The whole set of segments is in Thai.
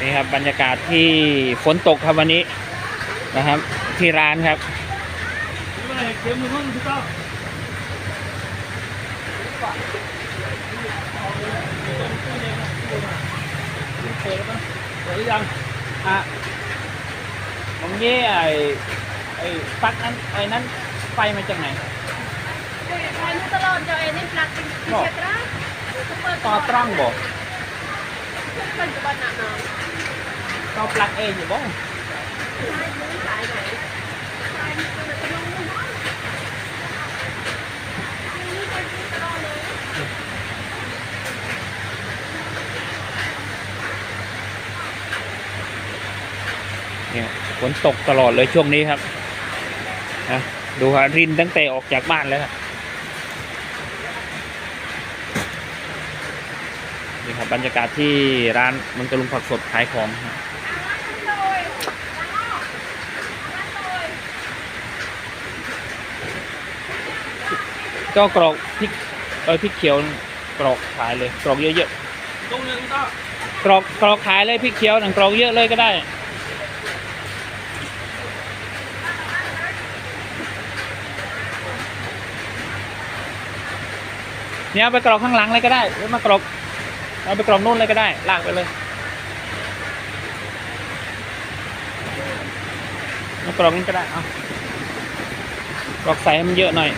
นี่ครับบรรยากาศที่ฝนตกครับวันนี้นะครับ ที่ร้านครับเปิดหรือยังอะผมนี่ไอ้ไอ้ปลั๊กนั้นไอ้นั้นไฟมาจากไหนไฟนี่ตลอดเจะเอ็นี่ปลักเป็นเชียร์ตราเปิดต่อตรังบอก ปัจจุบันน่ะเนาะต่อปลั๊กเองอยู่บ้างสายไหนสายมันจะลงนู่นนี่ไฟนี่ตลอดเลยเนี่ยฝนตกตลอดเลยช่วงนี้ครับนะดูฮะรินตั้งแต่ออกจากบ้านแล้วครับ นี่ครับบรรยากาศที่ร้านมังกรลุงผักสดขายของครับก็กรอกพริกเออพริกเขียวกรอกขายเลยกรอกเยอะตรงนึงก็ๆกรอกกรอกขายเลยพริกเขียวหนังกรอกเยอะเลยก็ได้เนี่ยไปกรอกข้างหลังเลยก็ได้หรือมากรอก เอาไปกรอกนู่นเลยก็ได้ ลากไปเลยมากรอกนี่ก็ได้ เอากรอกใส่ให้มันเยอะหน่อย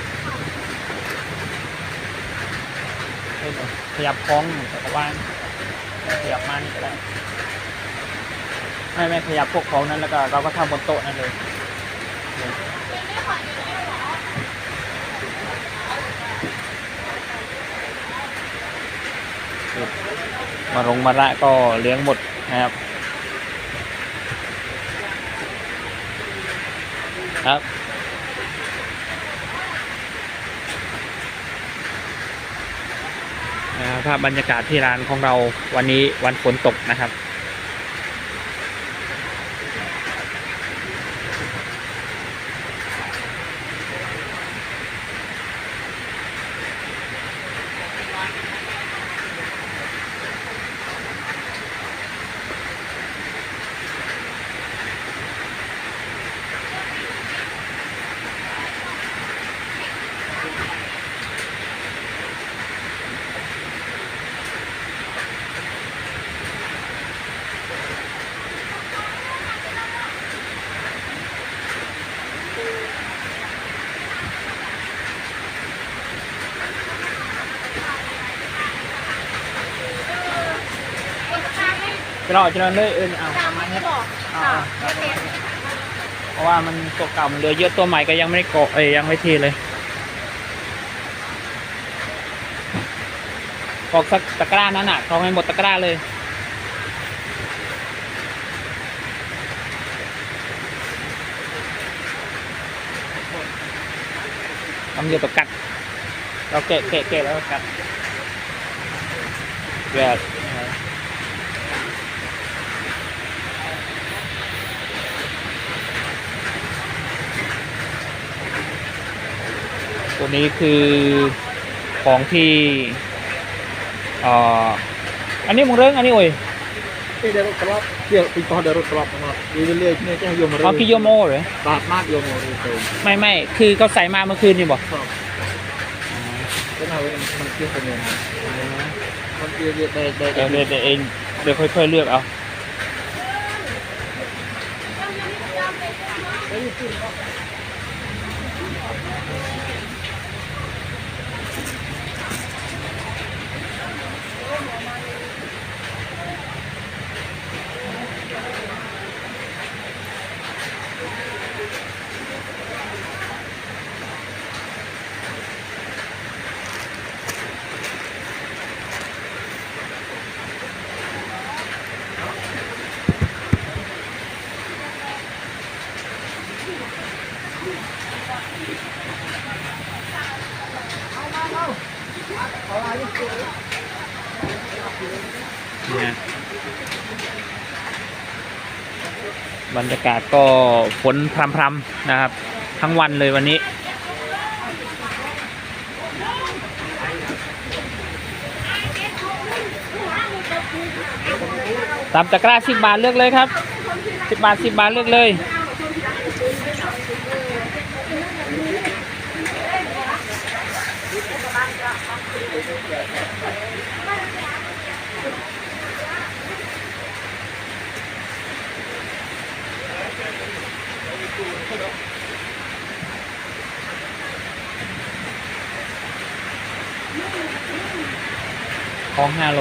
ขยับคล้องแต่ก็ว่างขยับมานี่ก็ได้ไม่ไม่ขยับพวกของนั้นแล้วก็เราก็ทำบนโต๊ะนั่นเลย มาลงมาละก็เลี้ยงหมดนะครับ ครับ ภาพบรรยากาศที่ร้านของเราวันนี้วันฝนตกนะครับ จะรอจะรอเลยเออเอาตามมาที่บอกค่ะเด็ดเพราะว่ามันตัวเก่ามันเหลือเยอะตัวใหม่ก็ยังไม่ได้เกาะเอ้ยยังไม่ทีเลยกรอกสักตะกร้านั้นอะกรอกให้หมดตะกร้าเลยทำเยอะตัวกัดเราเกะเกะเกะแล้วก็กัดเกะ ตัวนี้คือของที่เอ่ออันนี้มึงเรื่องอันนี้โอ้ย ពីដែលរត់ត្រឡប់ជាពីតោះដែលរត់ត្រឡប់មកវាវាលាយគ្នាចេះយកមករើ อ๋อกิโยโมเหรอ បាទម៉ាត់យកមករើទៅ ไม่ไม่คือเขาใส่มาเมื่อคืนนี่บอก ครับก็น่าจะมันเกี่ยวกันเนี่ยมันเกี่ยวเยอะได้ได้ เดี๋ยวเดี๋ยวเดี๋ยวเองเดี๋ยวค่อยๆเลือกเอา นะบรรยากาศก็ฝนพรำๆนะครับ ทั้งวันเลยวันนี้ตามตะกร้าสิบบาทเลือกเลยครับสิบบาทสิบบาทเลือกเลย ของห้าโล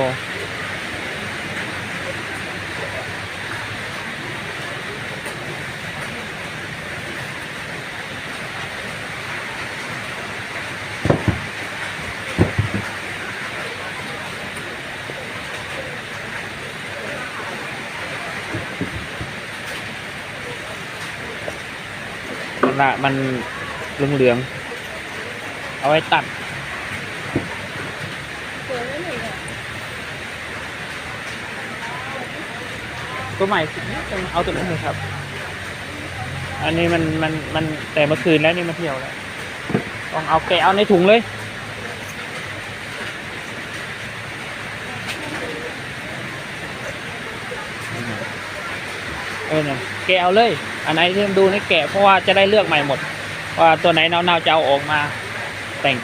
ละมันเหลืองๆเอาไว้ตัด ตัวใหม่เอาตัวนี้เลยครับ อันนี้มันมันมันแต่เมื่อคืนแล้วนี่มาเที่ยวแล้วต้องเอาแกะเอาในถุงเลยเออเนี่ยแกะเอาเลย อันไหนที่ดูในแกะเพราะว่าจะได้เลือกใหม่หมด ว่าตัวไหนเน่าๆจะเอาออกมาแต่ง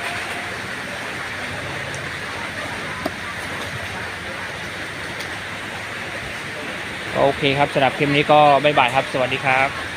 โอเคครับสำหรับคลิปนี้ก็บ๊ายบายครับ สวัสดีครับ